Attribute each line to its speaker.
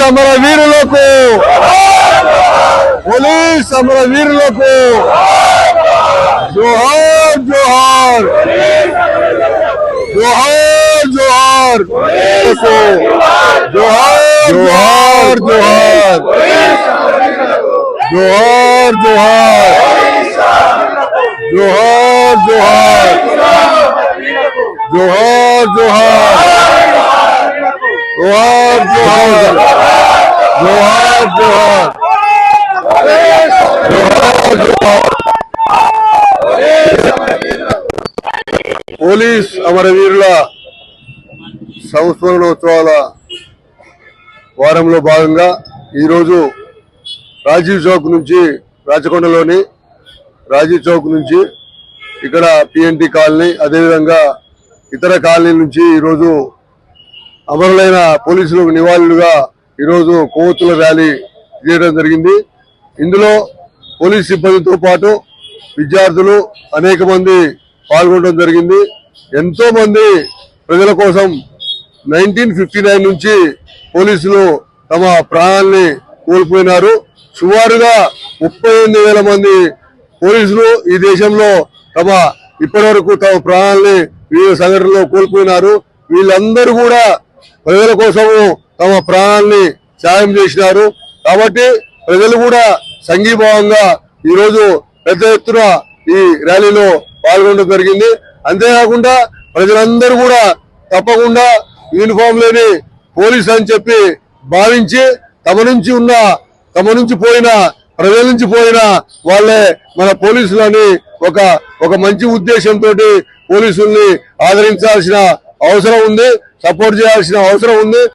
Speaker 1: Police અમારા વીર લોકો પોલીસ અમારા વીર લોકો જોહર જોહર જોહર જોહર જોહર જોહર જોહર जोहर जोहर जोहर जोहर जोहर जोहर జోహార్ జోహార్ జోహార్ జోహార్ జోహార్ జోహార్ పోలీస్ అమరవీరుల సంస్మరణోత్సవాల వారంలో భాగంగా ఈరోజు రాజీవ్ చౌక్ నుంచి రాచకొండలోని రాజీవ్ చౌక్ నుంచి ఇక్కడ పిఎన్టీ కాలనీ అదేవిధంగా ఇతర కాలనీ నుంచి ఈరోజు అమరులైన పోలీసులకు నివాళులుగా ఈరోజు కొవ్వొత్తుల ర్యాలీ చేయడం జరిగింది. ఇందులో పోలీస్ సిబ్బందితో పాటు విద్యార్థులు అనేక మంది పాల్గొనడం జరిగింది. ఎంతో మంది ప్రజల కోసం నైన్టీన్ ఫిఫ్టీ నైన్ నుంచి పోలీసులు తమ ప్రాణాల్ని కోల్పోయినారు. సుమారుగా ముప్పై ఎనిమిది వేల మంది పోలీసులు ఈ దేశంలో తమ ఇప్పటి వరకు తమ ప్రాణాల్ని వివిధ సంఘటనలో కోల్పోయినారు. వీళ్ళందరూ కూడా ప్రజల కోసము తమ ప్రాణాల్ని త్యాగం చేసినారు. కాబట్టి ప్రజలు కూడా సంఘీభావంగా ఈరోజు పెద్ద ఎత్తున ఈ ర్యాలీలో పాల్గొనడం జరిగింది. అంతేకాకుండా ప్రజలందరూ కూడా తప్పకుండా యూనిఫామ్ లేని పోలీస్ అని చెప్పి భావించి తమ నుంచి ఉన్న తమ నుంచి పోయిన ప్రజల నుంచి పోయిన వాళ్ళే మన పోలీసులని ఒక ఒక మంచి ఉద్దేశంతో పోలీసుల్ని ఆదరించాల్సిన అవసరం ఉంది సపోర్ట్ చేయాల్సిన అవసరం ఉంది.